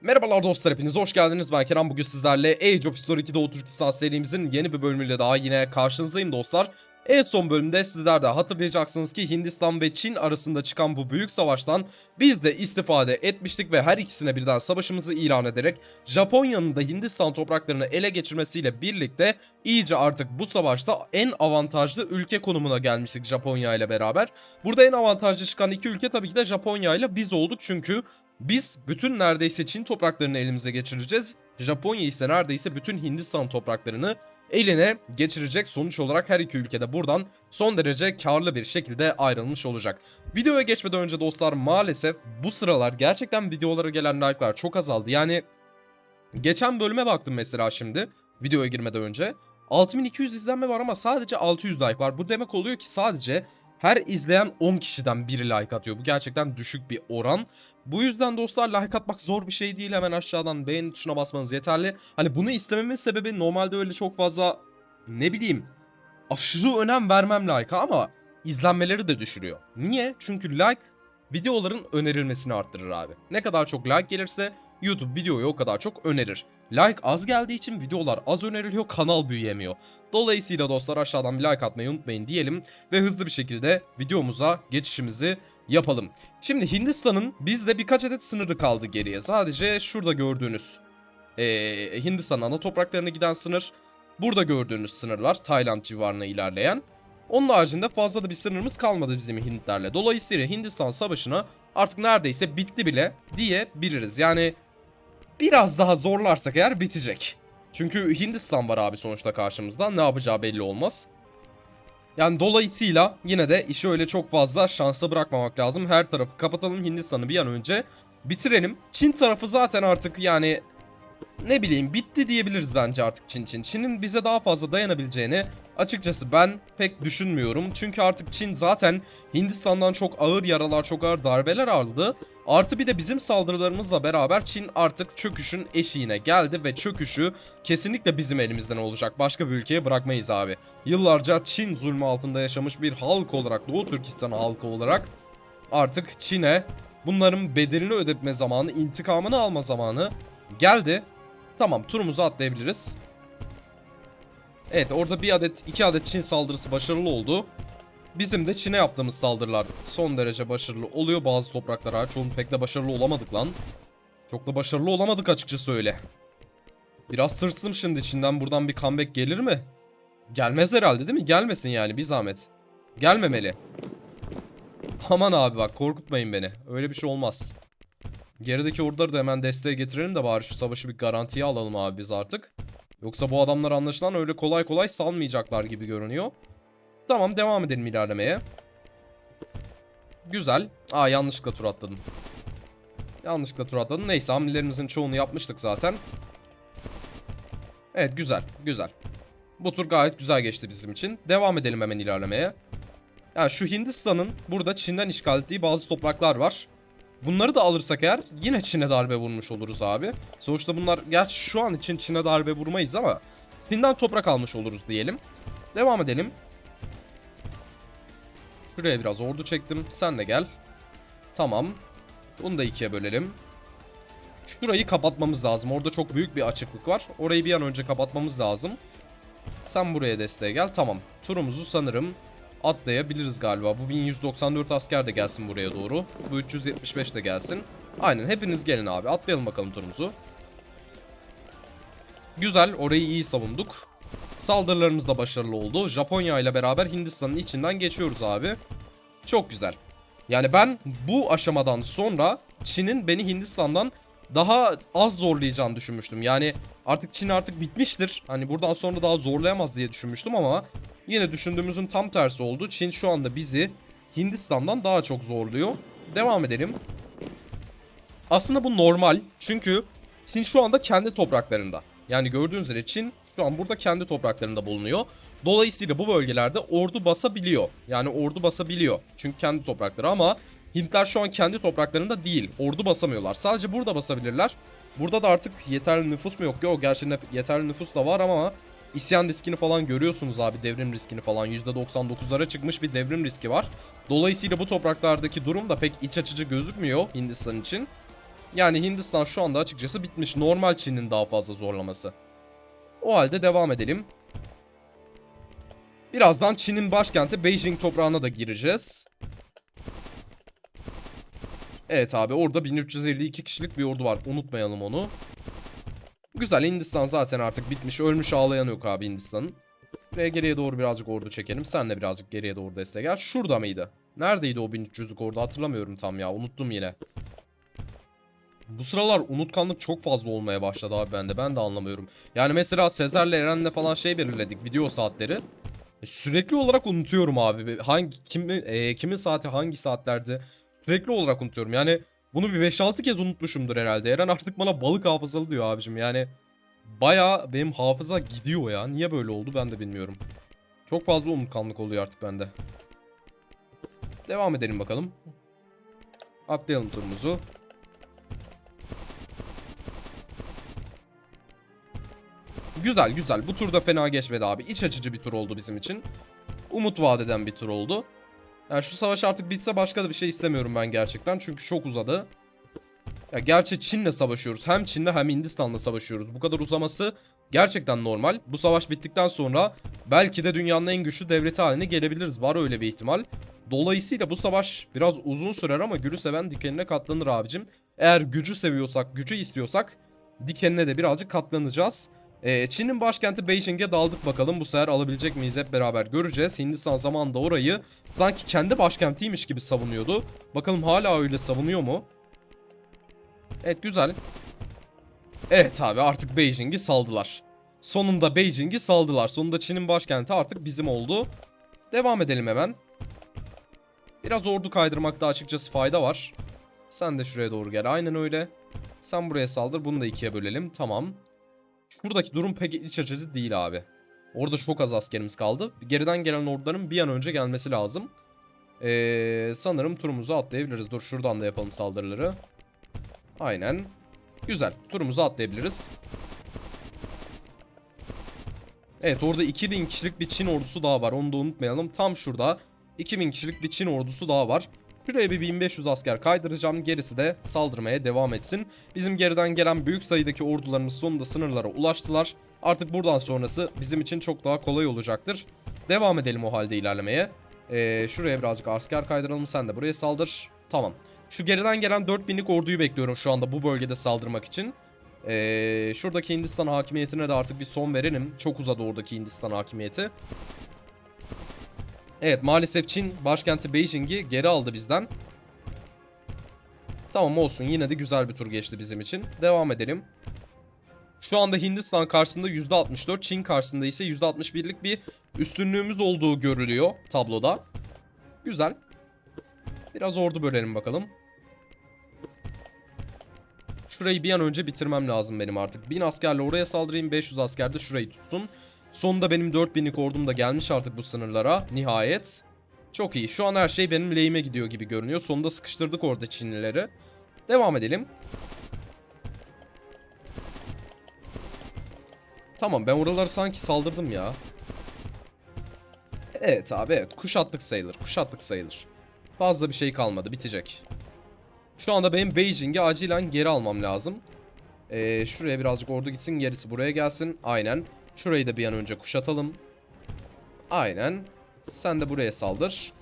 Merhabalar dostlar hepiniz hoş geldiniz ben Kerem bugün sizlerle Age of History 2'de Doğu Türkistan serimizin yeni bir bölümüyle daha yine karşınızdayım dostlar. En son bölümde sizler de hatırlayacaksınız ki Hindistan ve Çin arasında çıkan bu büyük savaştan biz de istifade etmiştik ve her ikisine birden savaşımızı ilan ederek Japonya'nın da Hindistan topraklarını ele geçirmesiyle birlikte iyice artık bu savaşta en avantajlı ülke konumuna gelmiştik Japonya ile beraber. Burada en avantajlı çıkan iki ülke tabii ki de Japonya ile biz olduk çünkü biz bütün neredeyse Çin topraklarını elimize geçireceğiz. Japonya ise neredeyse bütün Hindistan topraklarını eline geçirecek. Sonuç olarak her iki ülkede buradan son derece karlı bir şekilde ayrılmış olacak. Videoya geçmeden önce dostlar maalesef bu sıralar gerçekten videolara gelen like'lar çok azaldı. Yani geçen bölüme baktım mesela şimdi videoya girmeden önce. 6200 izlenme var ama sadece 600 like var. Bu demek oluyor ki sadece her izleyen 10 kişiden biri like atıyor. Bu gerçekten düşük bir oran. Bu yüzden dostlar like atmak zor bir şey değil. Hemen aşağıdan beğeni tuşuna basmanız yeterli. Hani bunu istememin sebebi normalde öyle çok fazla ne bileyim aşırı önem vermem like'a ama izlenmeleri de düşürüyor. Niye? Çünkü like videoların önerilmesini arttırır abi. Ne kadar çok like gelirse YouTube videoyu o kadar çok önerir. Like az geldiği için videolar az öneriliyor, kanal büyüyemiyor. Dolayısıyla dostlar aşağıdan bir like atmayı unutmayın diyelim ve hızlı bir şekilde videomuza geçişimizi yapalım. Şimdi Hindistan'ın bizde birkaç adet sınırı kaldı geriye. Sadece şurada gördüğünüz eee Hindistan ana topraklarına giden sınır. Burada gördüğünüz sınırlar Tayland civarına ilerleyen. Onun haricinde fazla da bir sınırımız kalmadı bizim Hintlerle. Dolayısıyla Hindistan savaşına artık neredeyse bitti bile diyebiliriz. Yani biraz daha zorlarsak eğer bitecek. Çünkü Hindistan var abi sonuçta karşımızda. Ne yapacağı belli olmaz. Yani dolayısıyla yine de işi öyle çok fazla şansa bırakmamak lazım. Her tarafı kapatalım Hindistan'ı bir an önce bitirelim. Çin tarafı zaten artık yani ne bileyim bitti diyebiliriz bence artık Çin Çin. Çin'in bize daha fazla dayanabileceğini açıkçası ben pek düşünmüyorum. Çünkü artık Çin zaten Hindistan'dan çok ağır yaralar, çok ağır darbeler aldı. Artı bir de bizim saldırılarımızla beraber Çin artık çöküşün eşiğine geldi ve çöküşü kesinlikle bizim elimizden olacak. Başka bir ülkeye bırakmayız abi. Yıllarca Çin zulmü altında yaşamış bir halk olarak, Doğu Türkistan halkı olarak artık Çin'e bunların bedelini ödetme zamanı, intikamını alma zamanı geldi. Tamam turumuzu atlayabiliriz. Evet orada bir adet iki adet Çin saldırısı başarılı oldu. Bizim de Çin'e yaptığımız saldırılar son derece başarılı oluyor bazı topraklara. Çoğun pek de başarılı olamadık lan. Çok da başarılı olamadık açıkçası öyle. Biraz tırstım şimdi Çin'den buradan bir comeback gelir mi? Gelmez herhalde değil mi? Gelmesin yani bir zahmet. Gelmemeli. Aman abi bak korkutmayın beni. Öyle bir şey olmaz. Gerideki orduları da hemen desteğe getirelim de bari şu savaşı bir garantiye alalım abi biz artık. Yoksa bu adamlar anlaşılan öyle kolay kolay salmayacaklar gibi görünüyor. Tamam devam edelim ilerlemeye. Güzel. Aa yanlışlıkla tur atladım. Yanlışlıkla tur atladım. Neyse hamlelerimizin çoğunu yapmıştık zaten. Evet güzel güzel. Bu tur gayet güzel geçti bizim için. Devam edelim hemen ilerlemeye. Yani şu Hindistan'ın burada Çin'den işgal ettiği bazı topraklar var. Bunları da alırsak eğer yine Çin'e darbe vurmuş oluruz abi. Sonuçta bunlar gerçi şu an için Çin'e darbe vurmayız ama Çin'den toprak almış oluruz diyelim. Devam edelim. Şuraya biraz ordu çektim. Sen de gel. Tamam. Bunu da ikiye bölelim. Şurayı kapatmamız lazım. Orada çok büyük bir açıklık var. Orayı bir an önce kapatmamız lazım. Sen buraya desteğe gel. Tamam. Turumuzu sanırım atlayabiliriz galiba. Bu 1194 asker de gelsin buraya doğru. Bu 375 de gelsin. Aynen hepiniz gelin abi. Atlayalım bakalım turumuzu. Güzel. Orayı iyi savunduk. Saldırılarımız da başarılı oldu. Japonya ile beraber Hindistan'ın içinden geçiyoruz abi. Çok güzel. Yani ben bu aşamadan sonra Çin'in beni Hindistan'dan daha az zorlayacağını düşünmüştüm. Yani artık Çin artık bitmiştir. Hani buradan sonra daha zorlayamaz diye düşünmüştüm ama yine düşündüğümüzün tam tersi oldu. Çin şu anda bizi Hindistan'dan daha çok zorluyor. Devam edelim. Aslında bu normal. Çünkü Çin şu anda kendi topraklarında. Yani gördüğünüz üzere Çin şu an burada kendi topraklarında bulunuyor. Dolayısıyla bu bölgelerde ordu basabiliyor. Yani ordu basabiliyor. Çünkü kendi toprakları ama Hintler şu an kendi topraklarında değil. Ordu basamıyorlar. Sadece burada basabilirler. Burada da artık yeterli nüfus mu yok? Yok gerçi yeterli nüfus da var ama isyan riskini falan görüyorsunuz abi. Devrim riskini falan. %99'lara çıkmış bir devrim riski var. Dolayısıyla bu topraklardaki durum da pek iç açıcı gözükmüyor Hindistan için. Yani Hindistan şu anda açıkçası bitmiş. Normal Çin'in daha fazla zorlaması. O halde devam edelim. Birazdan Çin'in başkenti Beijing toprağına da gireceğiz. Evet abi orada 1352 kişilik bir ordu var. Unutmayalım onu. Güzel Hindistan zaten artık bitmiş. Ölmüş ağlayan yok abi Hindistan'ın. Ve geriye doğru birazcık ordu çekelim. Sen de birazcık geriye doğru destek gel. Şurada mıydı? Neredeydi o 1300'lük ordu hatırlamıyorum tam ya. Unuttum yine. Bu sıralar unutkanlık çok fazla olmaya başladı abi bende. Ben de anlamıyorum. Yani mesela Sezer'le Eren'le falan şey belirledik. Video saatleri. E, Sürekli olarak unutuyorum abi. Hangi kimin e, kimin saati hangi saatlerde sürekli olarak unutuyorum. Yani bunu bir 5-6 kez unutmuşumdur herhalde. Eren artık bana balık hafızalı diyor abicim. Yani baya benim hafıza gidiyor ya. Niye böyle oldu ben de bilmiyorum. Çok fazla unutkanlık oluyor artık bende. Devam edelim bakalım. Atlayalım turumuzu. Güzel güzel. Bu turda fena geçmedi abi. İç açıcı bir tur oldu bizim için. Umut vadeden bir tur oldu. Yani şu savaş artık bitse başka da bir şey istemiyorum ben gerçekten. Çünkü çok uzadı. Ya gerçi Çin'le savaşıyoruz. Hem Çin'le hem Hindistan'la savaşıyoruz. Bu kadar uzaması gerçekten normal. Bu savaş bittikten sonra belki de dünyanın en güçlü devleti haline gelebiliriz. Var öyle bir ihtimal. Dolayısıyla bu savaş biraz uzun sürer ama gülü seven dikenine katlanır abicim. Eğer gücü seviyorsak, gücü istiyorsak dikenine de birazcık katlanacağız. Ee, Çin'in başkenti Beijing'e daldık bakalım. Bu sefer alabilecek miyiz hep beraber göreceğiz. Hindistan zamanında orayı sanki kendi başkentiymiş gibi savunuyordu. Bakalım hala öyle savunuyor mu? Evet güzel. Evet abi artık Beijing'i saldılar. Sonunda Beijing'i saldılar. Sonunda Çin'in başkenti artık bizim oldu. Devam edelim hemen. Biraz ordu kaydırmakta açıkçası fayda var. Sen de şuraya doğru gel. Aynen öyle. Sen buraya saldır. Bunu da ikiye bölelim. Tamam. Şuradaki durum pek iç açıcı değil abi. Orada çok az askerimiz kaldı. Geriden gelen orduların bir an önce gelmesi lazım. Ee, sanırım turumuzu atlayabiliriz. Dur şuradan da yapalım saldırıları. Aynen. Güzel. Turumuzu atlayabiliriz. Evet orada 2000 kişilik bir Çin ordusu daha var. Onu da unutmayalım. Tam şurada 2000 kişilik bir Çin ordusu daha var. Şuraya bir 1500 asker kaydıracağım. Gerisi de saldırmaya devam etsin. Bizim geriden gelen büyük sayıdaki ordularımız sonunda sınırlara ulaştılar. Artık buradan sonrası bizim için çok daha kolay olacaktır. Devam edelim o halde ilerlemeye. Ee, şuraya birazcık asker kaydıralım. Sen de buraya saldır. Tamam. Şu geriden gelen 4000'lik orduyu bekliyorum şu anda bu bölgede saldırmak için. Ee, şuradaki Hindistan hakimiyetine de artık bir son verelim. Çok uzadı oradaki Hindistan hakimiyeti. Evet maalesef Çin başkenti Beijing'i geri aldı bizden. Tamam olsun yine de güzel bir tur geçti bizim için. Devam edelim. Şu anda Hindistan karşısında %64, Çin karşısında ise %61'lik bir üstünlüğümüz olduğu görülüyor tabloda. Güzel. Biraz ordu bölelim bakalım. Şurayı bir an önce bitirmem lazım benim artık. 1000 askerle oraya saldırayım, 500 asker de şurayı tutsun. Sonunda benim 4000'lik ordum da gelmiş artık bu sınırlara. Nihayet. Çok iyi. Şu an her şey benim lehime gidiyor gibi görünüyor. Sonunda sıkıştırdık orada Çinlileri. Devam edelim. Tamam ben oraları sanki saldırdım ya. Evet abi evet. Kuşattık sayılır. Kuşattık sayılır. Fazla bir şey kalmadı. Bitecek. Şu anda benim Beijing'i acilen geri almam lazım. Ee, şuraya birazcık ordu gitsin. Gerisi buraya gelsin. Aynen. Şurayı da bir an önce kuşatalım. Aynen. Sen de buraya saldır.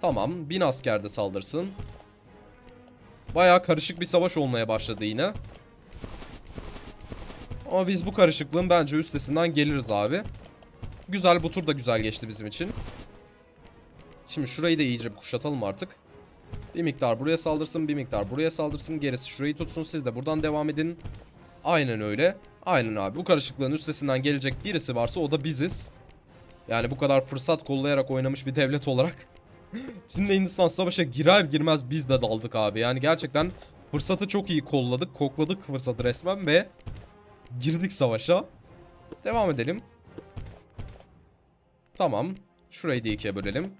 Tamam. Bin asker de saldırsın. Baya karışık bir savaş olmaya başladı yine. Ama biz bu karışıklığın bence üstesinden geliriz abi. Güzel bu tur da güzel geçti bizim için. Şimdi şurayı da iyice bir kuşatalım artık. Bir miktar buraya saldırsın, bir miktar buraya saldırsın. Gerisi şurayı tutsun. Siz de buradan devam edin. Aynen öyle. Aynen abi. Bu karışıklığın üstesinden gelecek birisi varsa o da biziz. Yani bu kadar fırsat kollayarak oynamış bir devlet olarak. Şimdi Hindistan savaşa girer girmez biz de daldık abi. Yani gerçekten fırsatı çok iyi kolladık. Kokladık fırsatı resmen ve girdik savaşa. Devam edelim. Tamam. Şurayı da ikiye bölelim.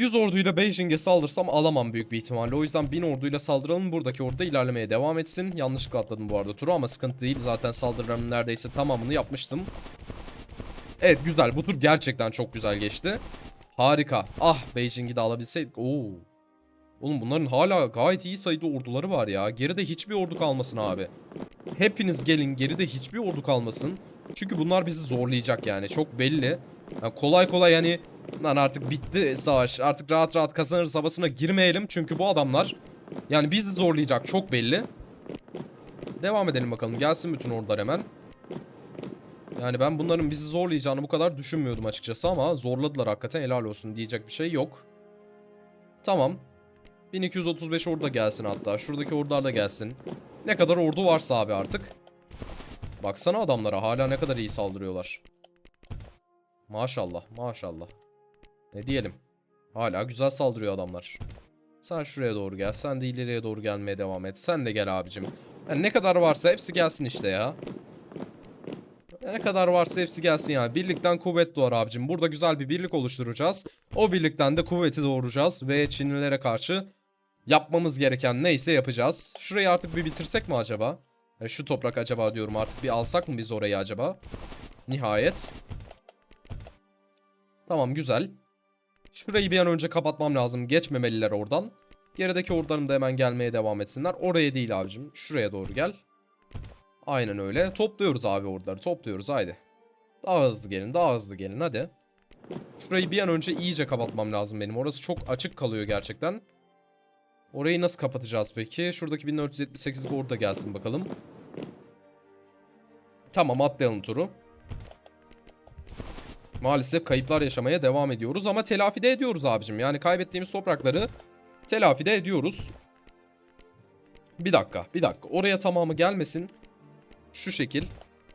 100 orduyla Beijing'e saldırsam alamam büyük bir ihtimalle. O yüzden 1000 orduyla saldıralım. Buradaki ordu ilerlemeye devam etsin. Yanlışlıkla atladım bu arada turu ama sıkıntı değil. Zaten saldırılarımın neredeyse tamamını yapmıştım. Evet güzel. Bu tur gerçekten çok güzel geçti. Harika. Ah Beijing'i de alabilseydik. Oo. Oğlum bunların hala gayet iyi sayıda orduları var ya. Geride hiçbir ordu kalmasın abi. Hepiniz gelin geride hiçbir ordu kalmasın. Çünkü bunlar bizi zorlayacak yani çok belli. Yani kolay kolay yani lan artık bitti savaş artık rahat rahat kazanırız havasına girmeyelim. Çünkü bu adamlar yani bizi zorlayacak çok belli. Devam edelim bakalım gelsin bütün ordular hemen. Yani ben bunların bizi zorlayacağını bu kadar düşünmüyordum açıkçası ama zorladılar hakikaten helal olsun diyecek bir şey yok. Tamam. 1235 ordu da gelsin hatta. Şuradaki ordular da gelsin. Ne kadar ordu varsa abi artık. Baksana adamlara hala ne kadar iyi saldırıyorlar. Maşallah maşallah. Ne diyelim. Hala güzel saldırıyor adamlar. Sen şuraya doğru gel. Sen de ileriye doğru gelmeye devam et. Sen de gel abicim. Yani ne kadar varsa hepsi gelsin işte ya. Ne kadar varsa hepsi gelsin yani. Birlikten kuvvet doğar abicim. Burada güzel bir birlik oluşturacağız. O birlikten de kuvveti doğuracağız. Ve Çinlilere karşı yapmamız gereken neyse yapacağız. Şurayı artık bir bitirsek mi acaba? E, şu toprak acaba diyorum artık bir alsak mı biz orayı acaba? Nihayet. Tamam güzel. Şurayı bir an önce kapatmam lazım. Geçmemeliler oradan. Gerideki ordularım da hemen gelmeye devam etsinler. Oraya değil abicim. Şuraya doğru gel. Aynen öyle. Topluyoruz abi orduları. Topluyoruz haydi. Daha hızlı gelin. Daha hızlı gelin hadi. Şurayı bir an önce iyice kapatmam lazım benim. Orası çok açık kalıyor gerçekten. Orayı nasıl kapatacağız peki? Şuradaki 1478 orada gelsin bakalım. Tamam atlayalım turu. Maalesef kayıplar yaşamaya devam ediyoruz ama telafi de ediyoruz abicim. Yani kaybettiğimiz toprakları telafi de ediyoruz. Bir dakika, bir dakika. Oraya tamamı gelmesin. Şu şekil.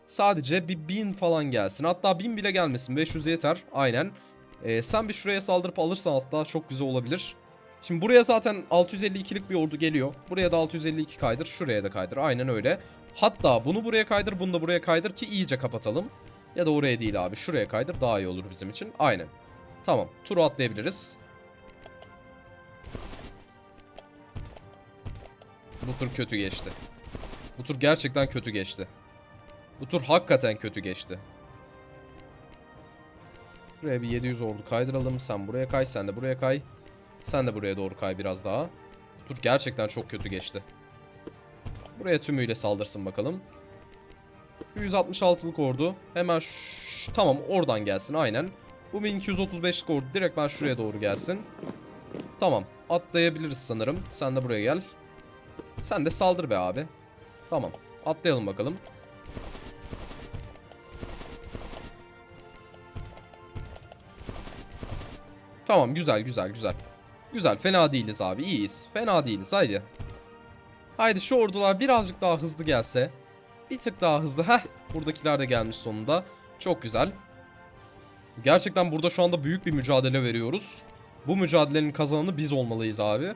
Sadece bir bin falan gelsin. Hatta bin bile gelmesin. 500 yeter. Aynen. Ee, sen bir şuraya saldırıp alırsan hatta çok güzel olabilir. Şimdi buraya zaten 652'lik bir ordu geliyor. Buraya da 652 kaydır. Şuraya da kaydır. Aynen öyle. Hatta bunu buraya kaydır. Bunu da buraya kaydır ki iyice kapatalım. Ya da oraya değil abi. Şuraya kaydır. Daha iyi olur bizim için. Aynen. Tamam. Turu atlayabiliriz. Bu tur kötü geçti. Bu tur gerçekten kötü geçti. Bu tur hakikaten kötü geçti. Buraya bir 700 ordu kaydıralım. Sen buraya kay, sen de buraya kay. Sen de buraya doğru kay biraz daha. Bu tur gerçekten çok kötü geçti. Buraya tümüyle saldırsın bakalım. 166'lık ordu. Hemen ş- tamam oradan gelsin aynen. Bu 1235'lik ordu direkt ben şuraya doğru gelsin. Tamam atlayabiliriz sanırım. Sen de buraya gel. Sen de saldır be abi. Tamam atlayalım bakalım. Tamam güzel güzel güzel. Güzel fena değiliz abi iyiyiz. Fena değiliz haydi. Haydi şu ordular birazcık daha hızlı gelse. Bir tık daha hızlı. Heh buradakiler de gelmiş sonunda. Çok güzel. Gerçekten burada şu anda büyük bir mücadele veriyoruz. Bu mücadelenin kazananı biz olmalıyız abi.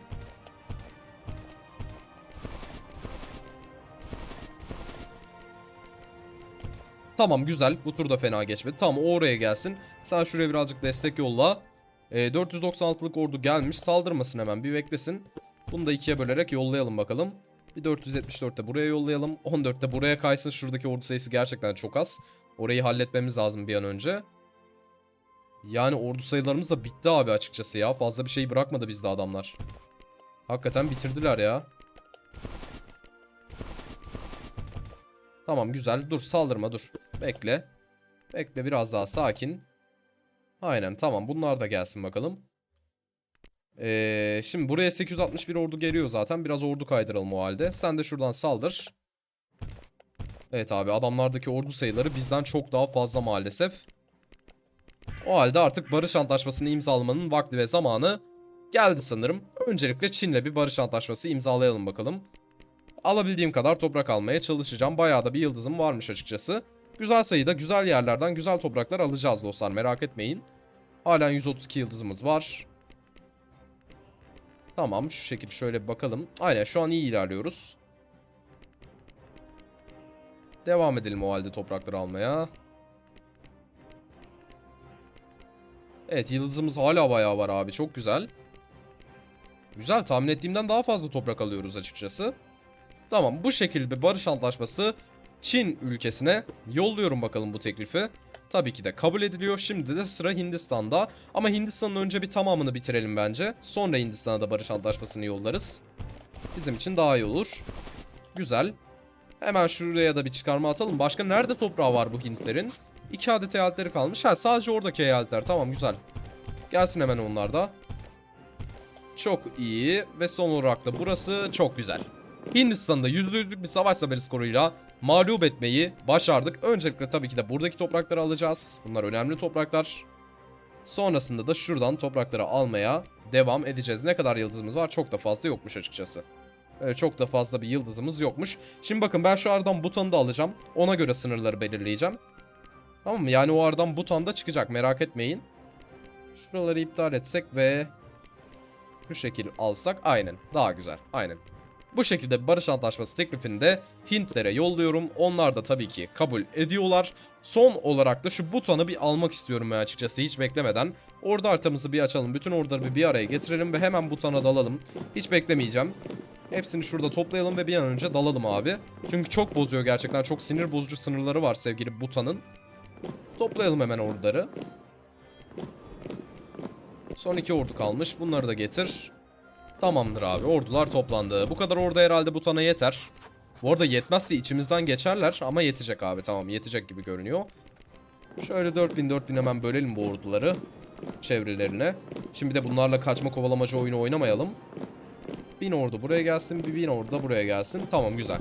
Tamam güzel. Bu tur da fena geçmedi. Tamam o oraya gelsin. Sen şuraya birazcık destek yolla. Ee, 496'lık ordu gelmiş. Saldırmasın hemen bir beklesin. Bunu da ikiye bölerek yollayalım bakalım. Bir 474'te buraya yollayalım. 14'te buraya kaysın. Şuradaki ordu sayısı gerçekten çok az. Orayı halletmemiz lazım bir an önce. Yani ordu sayılarımız da bitti abi açıkçası ya. Fazla bir şey bırakmadı bizde adamlar. Hakikaten bitirdiler ya. Tamam güzel. Dur saldırma dur. Bekle. Bekle biraz daha sakin. Aynen tamam bunlar da gelsin bakalım. Ee, şimdi buraya 861 ordu geliyor zaten. Biraz ordu kaydıralım o halde. Sen de şuradan saldır. Evet abi adamlardaki ordu sayıları bizden çok daha fazla maalesef. O halde artık barış antlaşmasını imzalamanın vakti ve zamanı geldi sanırım. Öncelikle Çin'le bir barış antlaşması imzalayalım bakalım. Alabildiğim kadar toprak almaya çalışacağım. Bayağı da bir yıldızım varmış açıkçası. Güzel sayıda güzel yerlerden güzel topraklar alacağız dostlar merak etmeyin. Halen 132 yıldızımız var. Tamam şu şekilde şöyle bakalım. Aynen şu an iyi ilerliyoruz. Devam edelim o halde toprakları almaya. Evet yıldızımız hala bayağı var abi çok güzel. Güzel tahmin ettiğimden daha fazla toprak alıyoruz açıkçası. Tamam bu şekilde barış antlaşması Çin ülkesine yolluyorum bakalım bu teklifi. Tabii ki de kabul ediliyor. Şimdi de sıra Hindistan'da. Ama Hindistan'ın önce bir tamamını bitirelim bence. Sonra Hindistan'a da barış antlaşmasını yollarız. Bizim için daha iyi olur. Güzel. Hemen şuraya da bir çıkarma atalım. Başka nerede toprağı var bu Hintlerin? İki adet eyaletleri kalmış. Ha sadece oradaki eyaletler. Tamam güzel. Gelsin hemen onlar da. Çok iyi ve son olarak da burası çok güzel. Hindistan'da %100'lük bir savaş zaferi skoruyla mağlup etmeyi başardık. Öncelikle tabii ki de buradaki toprakları alacağız. Bunlar önemli topraklar. Sonrasında da şuradan toprakları almaya devam edeceğiz. Ne kadar yıldızımız var? Çok da fazla yokmuş açıkçası. Ee, çok da fazla bir yıldızımız yokmuş. Şimdi bakın ben şu aradan Butan'ı da alacağım. Ona göre sınırları belirleyeceğim. Tamam mı? Yani o aradan Butan da çıkacak merak etmeyin. Şuraları iptal etsek ve şu şekil alsak aynen daha güzel aynen. Bu şekilde barış antlaşması teklifini de Hintlere yolluyorum. Onlar da tabii ki kabul ediyorlar. Son olarak da şu Butan'ı bir almak istiyorum ben açıkçası hiç beklemeden. Orada haritamızı bir açalım. Bütün orduları bir, bir araya getirelim ve hemen Butan'a dalalım. Hiç beklemeyeceğim. Hepsini şurada toplayalım ve bir an önce dalalım abi. Çünkü çok bozuyor gerçekten. Çok sinir bozucu sınırları var sevgili Butan'ın. Toplayalım hemen orduları. Son iki ordu kalmış. Bunları da getir. Tamamdır abi. Ordular toplandı. Bu kadar ordu herhalde Butan'a yeter. Bu arada yetmezse içimizden geçerler ama yetecek abi. Tamam yetecek gibi görünüyor. Şöyle 4000 4000 hemen bölelim bu orduları çevrelerine. Şimdi de bunlarla kaçma kovalamacı oyunu oynamayalım. Bin ordu buraya gelsin, bir bin ordu da buraya gelsin. Tamam güzel.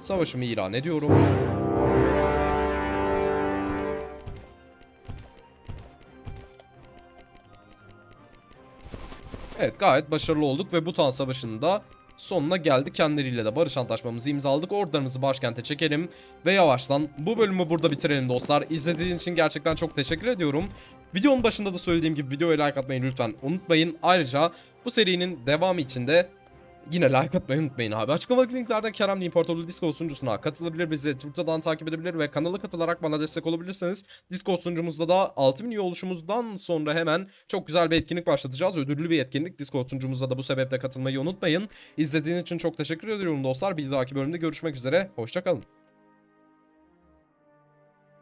Savaşımı ilan ediyorum. Evet gayet başarılı olduk ve Butan Savaşı'nda sonuna geldik. Kendileriyle de barış antlaşmamızı imzaladık. Ordularımızı başkente çekelim ve yavaştan bu bölümü burada bitirelim dostlar. İzlediğiniz için gerçekten çok teşekkür ediyorum. Videonun başında da söylediğim gibi videoya like atmayı lütfen unutmayın. Ayrıca bu serinin devamı için de Yine like atmayı unutmayın abi. Açıklamadaki linklerden Kerem'li İmparatorluğu Discord sunucusuna katılabilir, bizi Twitter'dan takip edebilir ve kanala katılarak bana destek olabilirsiniz. Discord sunucumuzda da 6000 üye oluşumuzdan sonra hemen çok güzel bir etkinlik başlatacağız. Ödüllü bir etkinlik. Discord sunucumuzda da bu sebeple katılmayı unutmayın. İzlediğiniz için çok teşekkür ediyorum dostlar. Bir dahaki bölümde görüşmek üzere. Hoşçakalın.